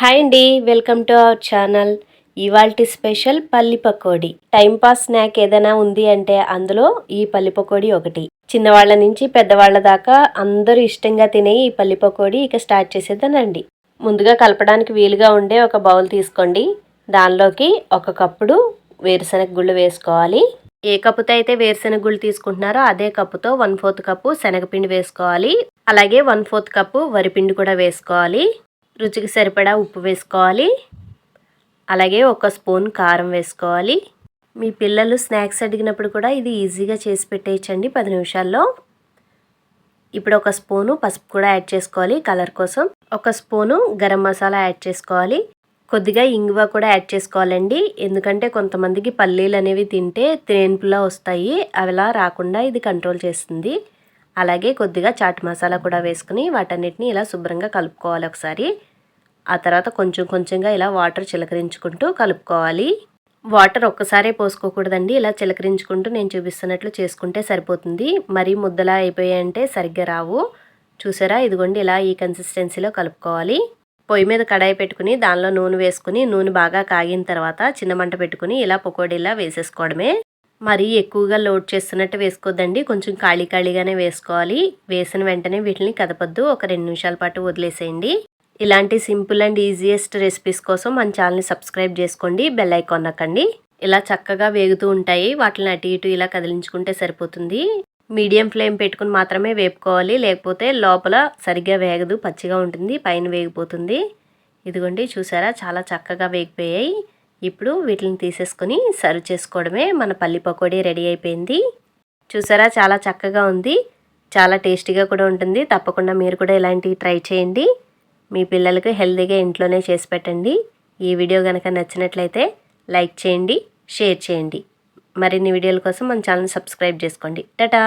Hi అండి welcome to our channel. ఇవాల్టి special పల్లి పకోడీ. టైం పాస్ స్నాక్ ఏదైనా ఉంది అంటే అందులో ఈ పల్లి పకోడీ ఒకటి. చిన్నవాళ్ళ నుంచి పెద్దవాళ్ళ దాకా అందరూ ఇష్టంగా తినే ఈ పల్లి పకోడీ ఇక స్టార్ట్ చేసేదానండి ముందుగా కలపడానికి వీలుగా ఉండే ఒక బౌల్ తీసుకోండి. దానిలోకి ఒక కప్పుడు వేరుశనగ గుళ్ళు వేసుకోవాలి. ఏ కప్పుతో అయితే వేరుశనగ గుళ్ళు తీసుకుంటున్నారో అదే కప్పుతో వన్ ఫోర్త్ కప్పు శనగపిండి వేసుకోవాలి. అలాగే వన్ ఫోర్త్ కప్పు వరిపిండి కూడా వేసుకోవాలి. రుచికి సరిపడా ఉప్పు వేసుకోవాలి. అలాగే ఒక స్పూన్ కారం వేసుకోవాలి. మీ పిల్లలు స్నాక్స్ అడిగినప్పుడు కూడా ఇది ఈజీగా చేసి పెట్టేయచ్చండి పది నిమిషాల్లో. ఇప్పుడు ఒక స్పూను పసుపు కూడా యాడ్ చేసుకోవాలి కలర్ కోసం. ఒక స్పూను గరం మసాలా యాడ్ చేసుకోవాలి. కొద్దిగా ఇంగువ కూడా యాడ్ చేసుకోవాలండి. ఎందుకంటే కొంతమందికి పల్లీలు అనేవి తింటే తేన్పులా వస్తాయి. అవిలా రాకుండా ఇది కంట్రోల్ చేస్తుంది. అలాగే కొద్దిగా చాట్ మసాలా కూడా వేసుకుని వాటన్నిటిని ఇలా శుభ్రంగా కలుపుకోవాలి ఒకసారి. ఆ తర్వాత కొంచెం కొంచెంగా ఇలా వాటర్ చిలకరించుకుంటూ కలుపుకోవాలి. వాటర్ ఒక్కసారే పోసుకోకూడదండి. ఇలా చిలకరించుకుంటూ నేను చూపిస్తున్నట్లు చేసుకుంటే సరిపోతుంది. మరీ ముద్దలా అయిపోయాయంటే సరిగ్గా రావు. చూసారా? ఇదిగోండి ఇలా ఈ కన్సిస్టెన్సీలో కలుపుకోవాలి. పొయ్యి మీద కడాయి పెట్టుకుని దానిలో నూనె వేసుకుని నూనె బాగా కాగిన తర్వాత చిన్న మంట పెట్టుకుని ఇలా పకోడీలా వేసేసుకోవడమే. మరీ ఎక్కువగా లోడ్ చేస్తున్నట్టు వేసుకోవద్దండి కొంచెం ఖాళీ ఖాళీగానే వేసుకోవాలి. వేసిన వెంటనే వీటిని కదపద్దు. ఒక రెండు నిమిషాల పాటు వదిలేసేయండి. ఇలాంటి సింపుల్ అండ్ ఈజియెస్ట్ రెసిపీస్ కోసం మన ఛానల్ని సబ్స్క్రైబ్ చేసుకోండి బెల్ ఐకాన్ నొక్కండి. ఇలా చక్కగా వేగుతూ ఉంటాయి వాటిని అటు ఇటు ఇలా కదిలించుకుంటే సరిపోతుంది. మీడియం ఫ్లేమ్ పెట్టుకుని మాత్రమే వేపుకోవాలి లేకపోతే లోపల సరిగ్గా వేగదు పచ్చిగా ఉంటుంది పైన వేగిపోతుంది. ఇదిగోండి చూసారా? చాలా చక్కగా వేగిపోయాయి. ఇప్పుడు వీటిని తీసేసుకొని సర్వ్ చేసుకోవడమే మన పల్లి పకోడీ రెడీ అయిపోయింది. చూసారా? చాలా చక్కగా ఉంది. చాలా టేస్టీగా కూడా ఉంటుంది. తప్పకుండా మీరు కూడా ఇలాంటివి ట్రై చేయండి. మీ పిల్లలకు హెల్తీగా ఇంట్లోనే చేసి పెట్టండి. ఈ వీడియో కనుక నచ్చినట్లయితే లైక్ చేయండి షేర్ చేయండి. మరిన్ని వీడియోల కోసం మన ఛానల్ సబ్స్క్రైబ్ చేసుకోండి. టటా!